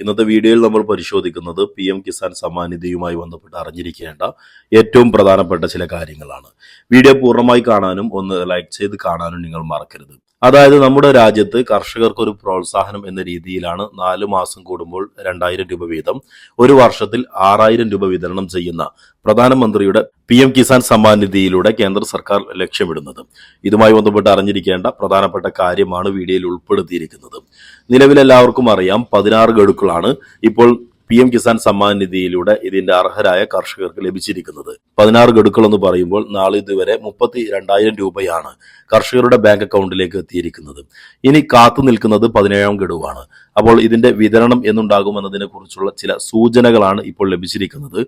ഇന്നത്തെ വീഡിയോയിൽ നമ്മൾ പരിശോധിക്കുന്നത് പി എം കിസാൻ സമ്മാൻ നിധിയുമായി ബന്ധപ്പെട്ട് അറിഞ്ഞിരിക്കേണ്ട ഏറ്റവും പ്രധാനപ്പെട്ട ചില കാര്യങ്ങളാണ്. വീഡിയോ പൂർണമായി കാണാനും ഒന്ന് ലൈക്ക് ചെയ്ത് കാണാനും നിങ്ങൾ മറക്കരുത്. അതായത് നമ്മുടെ രാജ്യത്ത് കർഷകർക്ക് ഒരു പ്രോത്സാഹനം എന്ന രീതിയിലാണ് നാല് മാസം കൂടുമ്പോൾ രണ്ടായിരം രൂപ വീതം ഒരു വർഷത്തിൽ ആറായിരം രൂപ വിതരണം ചെയ്യുന്ന പ്രധാനമന്ത്രിയുടെ പി എം കിസാൻ സമ്മാൻ നിധിയിലൂടെ കേന്ദ്ര സർക്കാർ ലക്ഷ്യമിടുന്നത്. ഇതുമായി ബന്ധപ്പെട്ട് അറിഞ്ഞിരിക്കേണ്ട പ്രധാനപ്പെട്ട കാര്യമാണ് വീഡിയോയിൽ ഉൾപ്പെടുത്തിയിരിക്കുന്നത്. നിലവിൽ എല്ലാവർക്കും അറിയാം പതിനാറ് ഗഡുക്കളാണ്. ഇപ്പോൾ പി എം കിസാൻ സമ്മാൻ നിധിയിലൂടെ ഇതിന്റെ അർഹരായ കർഷകർക്ക് ലഭിച്ചിരിക്കുന്നത്. പതിനാറ് ഗഡുക്കൾ എന്ന് പറയുമ്പോൾ നാളെ ഇതുവരെ മുപ്പത്തി രണ്ടായിരം രൂപയാണ് കർഷകരുടെ ബാങ്ക് അക്കൗണ്ടിലേക്ക് എത്തിയിരിക്കുന്നത്. ഇനി കാത്തു നിൽക്കുന്നത് പതിനേഴാം ഗഡുവാണ്. അപ്പോൾ ഇതിന്റെ വിതരണം എന്നുണ്ടാകുമെന്നതിനെ കുറിച്ചുള്ള ചില സൂചനകളാണ് ഇപ്പോൾ ലഭിച്ചിരിക്കുന്നത്.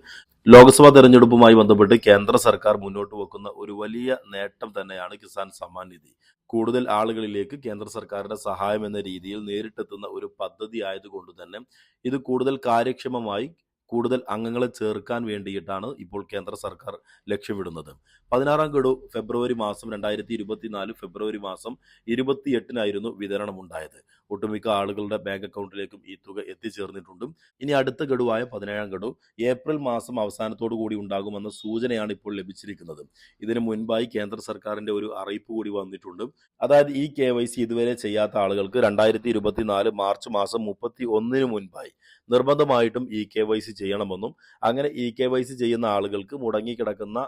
ലോക്സഭാ തെരഞ്ഞെടുപ്പുമായി ബന്ധപ്പെട്ട് കേന്ദ്ര സർക്കാർ മുന്നോട്ട് വെക്കുന്ന ഒരു വലിയ നേട്ടം തന്നെയാണ് കിസാൻ സമ്മാൻ നിധി. കൂടുതൽ ആളുകളിലേക്ക് കേന്ദ്ര സർക്കാരിന്റെ സഹായം എന്ന രീതിയിൽ നേരിട്ടെത്തുന്ന ഒരു പദ്ധതി ആയതുകൊണ്ട് തന്നെ ഇത് കൂടുതൽ കാര്യക്ഷമമായി കൂടുതൽ അംഗങ്ങളെ ചേർക്കാൻ വേണ്ടിയിട്ടാണ് ഇപ്പോൾ കേന്ദ്ര സർക്കാർ ലക്ഷ്യമിടുന്നത്. പതിനാറാം ഗഡു ഫെബ്രുവരി മാസം രണ്ടായിരത്തി ഇരുപത്തിനാല് ഫെബ്രുവരി മാസം ഇരുപത്തിയെട്ടിനായിരുന്നു വിതരണം ഉണ്ടായത് ഒട്ടുമിക്ക ആളുകളുടെ ബാങ്ക് അക്കൗണ്ടിലേക്കും ഈ തുക എത്തിച്ചേർന്നിട്ടുണ്ട്. ഇനി അടുത്ത ഗഡുവായ പതിനേഴാം ഗഡു ഏപ്രിൽ മാസം അവസാനത്തോടു കൂടി ഉണ്ടാകുമെന്ന സൂചനയാണ് ഇപ്പോൾ ലഭിച്ചിരിക്കുന്നത്. ഇതിനു മുൻപായി കേന്ദ്ര സർക്കാരിന്റെ ഒരു അറിയിപ്പ് കൂടി വന്നിട്ടുണ്ട്. അതായത് ഈ കെ ഇതുവരെ ചെയ്യാത്ത ആളുകൾക്ക് രണ്ടായിരത്തി ഇരുപത്തിനാല് മാർച്ച് മാസം മുപ്പത്തി ഒന്നിന് മുൻപായി നിർബന്ധമായിട്ടും ഇ കെ വൈ സി ചെയ്യണമെന്നും അങ്ങനെ ഇ കെ വൈ സി ചെയ്യുന്ന ആളുകൾക്ക് മുടങ്ങിക്കിടക്കുന്ന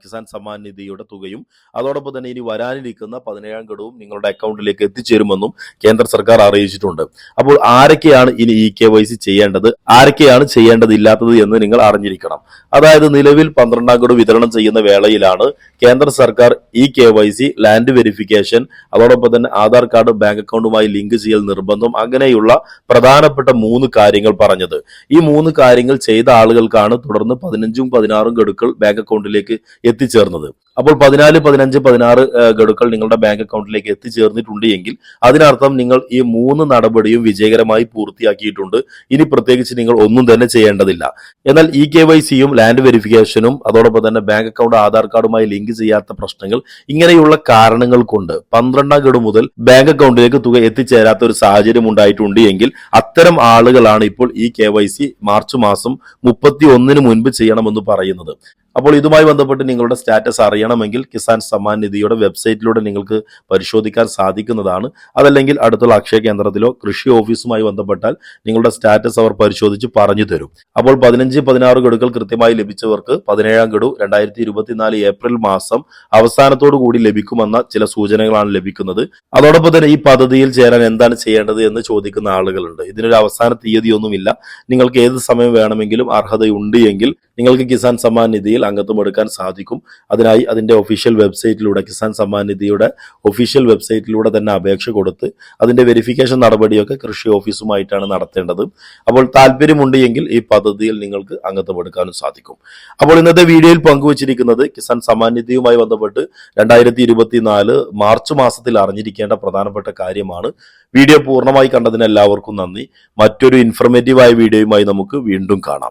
കിസാൻ സമ്മാൻ നിധിയുടെ തുകയും അതോടൊപ്പം തന്നെ ഇനി വരാനിരിക്കുന്ന പതിനേഴാം ഘടവും നിങ്ങളുടെ അക്കൗണ്ടിലേക്ക് എത്തിച്ചേരുമെന്നും കേന്ദ്ര സർക്കാർ അറിയിച്ചിട്ടുണ്ട്. അപ്പോൾ ആരൊക്കെയാണ് ഇനി ഇ കെ വൈ സി ചെയ്യേണ്ടത്? ആരൊക്കെയാണ് ചെയ്യേണ്ടതില്ലാത്തത് എന്ന് നിങ്ങൾ അറിഞ്ഞിരിക്കണം. അതായത് നിലവിൽ പന്ത്രണ്ടാം ഘടു വിതരണം ചെയ്യുന്ന വേളയിലാണ് കേന്ദ്ര സർക്കാർ E K Y C land verification അതോടൊപ്പം തന്നെ ആധാർ കാർഡ് ബാങ്ക് അക്കൗണ്ടുമായി ലിങ്ക് ചെയ്യൽ നിർബന്ധം അങ്ങനെയുള്ള പ്രധാനപ്പെട്ട മൂന്ന് കാര്യങ്ങൾ പറഞ്ഞത്. ഈ മൂന്ന് കാര്യങ്ങൾ ചെയ്ത ആളുകൾക്കാണ് തുടർന്ന് പതിനഞ്ചും പതിനാറും ഗഡുക്കൾ ബാങ്ക് അക്കൗണ്ടിലേക്ക് എത്തിച്ചേർന്നത്. അപ്പോൾ പതിനാല് പതിനഞ്ച് പതിനാറ് ഗഡുക്കൾ നിങ്ങളുടെ ബാങ്ക് അക്കൗണ്ടിലേക്ക് എത്തിച്ചേർന്നിട്ടുണ്ട് എങ്കിൽ അതിനർത്ഥം നിങ്ങൾ ഈ മൂന്ന് നടപടിയും വിജയകരമായി പൂർത്തിയാക്കിയിട്ടുണ്ട്. ഇനി പ്രത്യേകിച്ച് നിങ്ങൾ ഒന്നും തന്നെ ചെയ്യേണ്ടതില്ല. എന്നാൽ ഇ കെ വൈ സിയും ലാൻഡ് വെരിഫിക്കേഷനും അതോടൊപ്പം തന്നെ ബാങ്ക് അക്കൗണ്ട് ആധാർ കാർഡുമായി ലിങ്ക് ചെയ്യാത്ത പ്രശ്നങ്ങൾ ഇങ്ങനെയുള്ള കാരണങ്ങൾ കൊണ്ട് പന്ത്രണ്ടാം ഗഡു മുതൽ ബാങ്ക് അക്കൗണ്ടിലേക്ക് തുക എത്തിച്ചേരാത്ത ഒരു സാഹചര്യം ഉണ്ടായിട്ടുണ്ട് എങ്കിൽ അത്തരം ആളുകളാണ് ഇപ്പോൾ ഈ കെ വൈ സി മാർച്ച് മാസം മുപ്പത്തി ഒന്നിന് മുൻപ് ചെയ്യണമെന്ന് പറയുന്നത്. അപ്പോൾ ഇതുമായി ബന്ധപ്പെട്ട് നിങ്ങളുടെ സ്റ്റാറ്റസ് അറിയണമെങ്കിൽ കിസാൻ സമ്മാൻ നിധിയുടെ വെബ്സൈറ്റിലൂടെ നിങ്ങൾക്ക് പരിശോധിക്കാൻ സാധിക്കുന്നതാണ്. അതല്ലെങ്കിൽ അടുത്തുള്ള അക്ഷയ കേന്ദ്രത്തിലോ കൃഷി ഓഫീസുമായി ബന്ധപ്പെട്ടാൽ നിങ്ങളുടെ സ്റ്റാറ്റസ് അവർ പരിശോധിച്ച് പറഞ്ഞു തരും. അപ്പോൾ പതിനഞ്ച് പതിനാറ് ഗഡുക്കൾ കൃത്യമായി ലഭിച്ചവർക്ക് പതിനേഴാം ഗഡു രണ്ടായിരത്തി ഇരുപത്തിനാല് ഏപ്രിൽ മാസം അവസാനത്തോടു കൂടി ലഭിക്കുമെന്ന ചില സൂചനകളാണ് ലഭിക്കുന്നത്. അതോടൊപ്പം തന്നെ ഈ പദ്ധതിയിൽ ചേരാൻ എന്താണ് ചെയ്യേണ്ടത് എന്ന് ചോദിക്കുന്ന ആളുകളുണ്ട്. ഇതിനൊരു അവസാന തീയതിയൊന്നുമില്ല. നിങ്ങൾക്ക് ഏത് സമയം വേണമെങ്കിലും അർഹതയുണ്ട് എങ്കിൽ നിങ്ങൾക്ക് കിസാൻ സമ്മാൻ നിധിയിൽ അംഗത്വം എടുക്കാൻ സാധിക്കും. അതിനായി അതിന്റെ ഒഫീഷ്യൽ വെബ്സൈറ്റിലൂടെ കിസാൻ സമ്മാൻ നിധിയുടെ ഒഫീഷ്യൽ വെബ്സൈറ്റിലൂടെ തന്നെ അപേക്ഷ കൊടുത്ത് അതിന്റെ വെരിഫിക്കേഷൻ നടപടിയൊക്കെ കൃഷി ഓഫീസുമായിട്ടാണ് നടത്തേണ്ടത്. അപ്പോൾ താല്പര്യമുണ്ട് എങ്കിൽ ഈ പദ്ധതിയിൽ നിങ്ങൾക്ക് അംഗത്വം എടുക്കാനും സാധിക്കും. അപ്പോൾ ഇന്നത്തെ വീഡിയോയിൽ പങ്കുവച്ചിരിക്കുന്നത് കിസാൻ സമ്മാൻ നിധിയുമായി ബന്ധപ്പെട്ട് രണ്ടായിരത്തി ഇരുപത്തിനാല് മാർച്ച് മാസത്തിൽ അറിഞ്ഞിരിക്കേണ്ട പ്രധാനപ്പെട്ട കാര്യമാണ്. വീഡിയോ പൂർണമായി കണ്ടതിന് എല്ലാവർക്കും നന്ദി. മറ്റൊരു ഇൻഫർമേറ്റീവായ വീഡിയോയുമായി നമുക്ക് വീണ്ടും കാണാം.